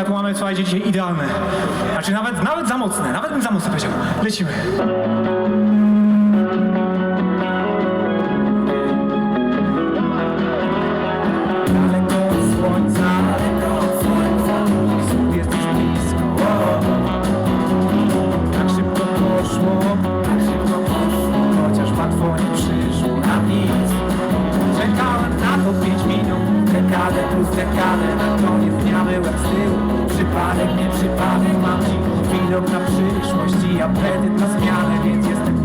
jak mamy, słuchajcie, dzisiaj idealne. Znaczy nawet, nawet za mocne, nawet bym za mocne powiedział. Lecimy. wiatru zdekadę Na tronie zmiany łeb z tyłu. Przypadek, nie przypadek Mam dziką widok na przyszłość i apetyt na zmianę Więc jestem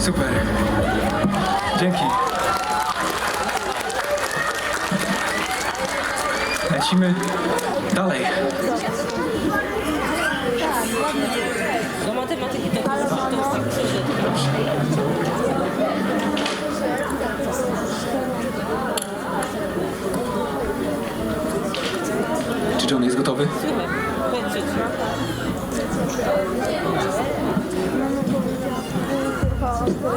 Super. Dzięki. Lecimy dalej. Do matematyki to jest. Czy John jest gotowy? Słuchaj, kończyć.